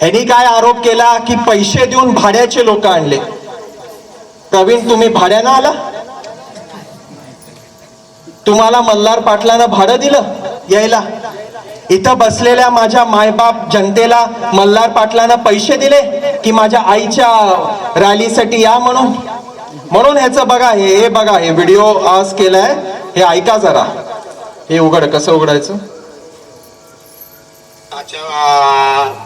ह्यांनी काय आरोप केला की पैसे देऊन भाड्याचे लोक आणले? प्रवीण तुम्ही भाड्यानं आला? तुम्हाला मल्हार पाटलानं भाडं दिलं यायला? इथं बसलेल्या माझ्या मायबाप जनतेला मल्हार पाटलानं पैसे दिले की माझ्या आईच्या रॅलीसाठी या म्हणून? म्हणून ह्याचं बघा हे हे बघा हे व्हिडिओ आज केलाय हे ऐका जरा. हे उघड कसं उघडायचं?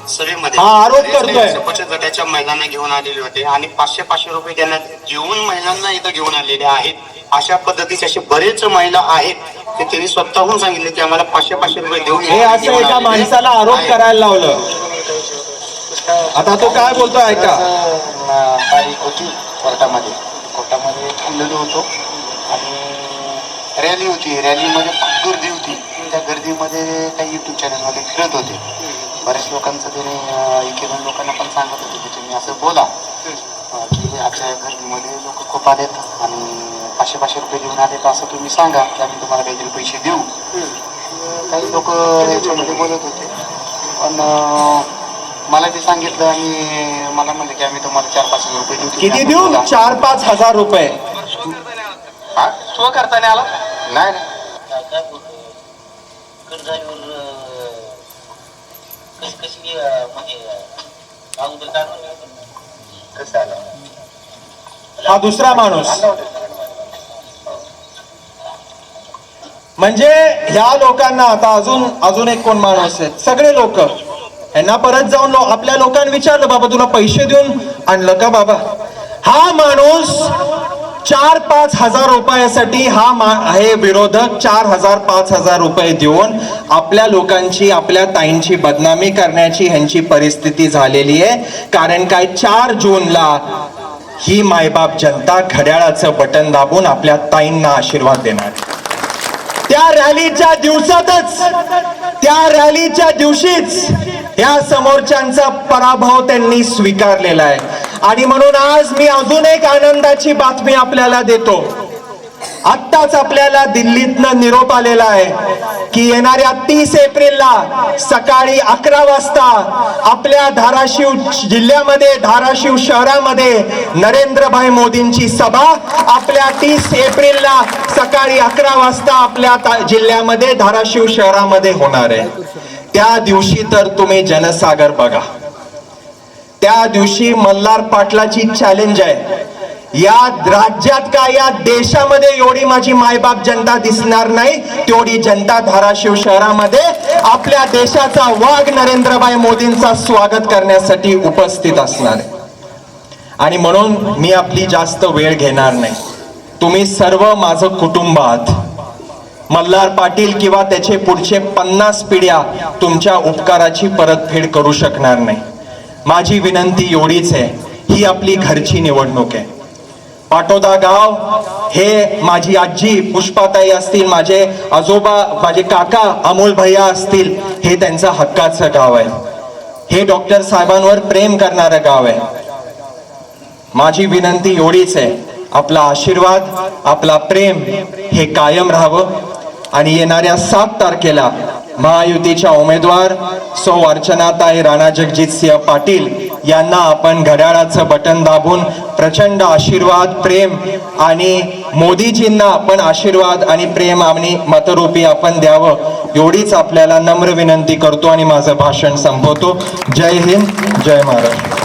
सभेमध्ये हा, आरोप करतोय. बचत गटाच्या महिलांना घेऊन आलेले होते आणि पाचशे पाचशे रुपये त्यांना जेवून महिलांना इथं घेऊन आलेले आहेत. अशा पद्धतीचे असे बरेच महिला आहेत ते त्यांनी स्वतःहून सांगितले की आम्हाला पाचशे पाचशे रुपये देऊन हे असं घेऊन एका आलेले माणसाला आरोप आहेत. करायला लावलं. आता तो काय बोलतोय? ऐका. तारीख होती कोर्टामध्ये. कोर्टामध्ये थांबलेलो होतो आणि रॅली होती. रॅलीमध्ये खूप गर्दी होती. त्या गर्दीमध्ये काही युट्यूब चॅनलमध्ये फिरत होते. बऱ्याच लोकांचं त्याने एक दोन लोकांना पण सांगत होते की तुम्ही असं बोला. की आजच्या गर्दीमध्ये लोक खूप आलेत आणि पाचशे पाचशे रुपये देऊन आलेत असं तुम्ही सांगा की आम्ही तुम्हाला काहीतरी पैसे देऊ. काही लोक याच्यामध्ये बोलत होते. पण मला ते सांगितलं आणि मला म्हणलं की आम्ही तुम्हाला चार पाच हजार रुपये देऊ. किती देऊ. चार पाच हजार रुपये. हा? करता नाही आला नाही कशी कशी म्हणजे अगोदर कसं आलं? हा दुसरा माणूस. म्हणजे ह्या लोकांना आता अजून अजून एक कोण माणूस आहेत सगळे लोक. यांना परत जाऊन लो आपल्या लोकांना विचारलं बाबा तुला पैसे देऊन आणलं का बाबा? हा माणूस चार पाच हजार रुपयासाठी हा मा हे विरोधक चार हजार पाच हजार रुपये देऊन आपल्या लोकांची आपल्या ताईंची बदनामी करण्याची ह्यांची परिस्थिती झालेली आहे. कारण काय चार जूनला ही मायबाप जनता घड्याळाचं बटन दाबून आपल्या ताईंना आशीर्वाद देणार त्या रॅलीच्या दिवसातच त्या रॅलीच्या दिवशीच या समोरच्यांचा पराभव त्यांनी स्वीकारलेला आहे. आणि म्हणून आज मी अजून एक आनंदाची बातमी आपल्याला देतो. आत्ताच आपल्याला दिल्लीतनं निरोप आलेला आहे की येणाऱ्या तीस एप्रिलला सकाळी अकरा वाजता आपल्या धाराशिव जिल्ह्यामध्ये धाराशिव शहरामध्ये नरेंद्रभाई मोदींची सभा आपल्या तीस एप्रिलला सकाळी अकरा वाजता आपल्या जिल्ह्यामध्ये धाराशिव शहरामध्ये होणार आहे. त्या दिवशी तर तुम्ही जनसागर बघा. त्या दिवशी मल्हार पाटलाची चॅलेंज आहे. या राज्यात का या देशामध्ये एवढी माझी मायबाप जनता दिसणार नाही तेवढी जनता धाराशिव शहरामध्ये आपल्या देशाचा वाघ नरेंद्रभाई मोदींचा स्वागत करण्यासाठी उपस्थित असणार आहे. आणि म्हणून मी आपली जास्त वेळ घेणार नाही. तुम्ही सर्व माझं कुटुंब आहात. मल्हार पाटील किंवा त्याचे पुढचे पन्नास पिढ्या तुमच्या उपकाराची परतफेड करू शकणार नाही. माझी विनंती एवढीच आहे. ही आपली घरची निवडणूक आहे. पाटोदा गाव हे माझी आजी पुष्पाताई असतील माझे आजोबा माझे काका अमोल भैया असतील हे त्यांचं हक्काचं गाव आहे. हे डॉक्टर साहेबांवर प्रेम करणारं गाव आहे. माझी विनंती एवढीच आहे. आपला आशीर्वाद आपला प्रेम हे कायम राहावं आणि येणाऱ्या सात तारखेला महायुतीच्या उमेदवार सौ अर्चनाताई राणा जगजितसिंह पाटील यांना आपण घड्याळाचं बटन दाबून प्रचंड आशीर्वाद प्रेम आणि मोदीजींना आपण आशीर्वाद आणि प्रेम आणि मतरूपी आपण द्यावं एवढीच आपल्याला नम्र विनंती करतो आणि माझं भाषण संपवतो. जय हिंद जय महाराष्ट्र.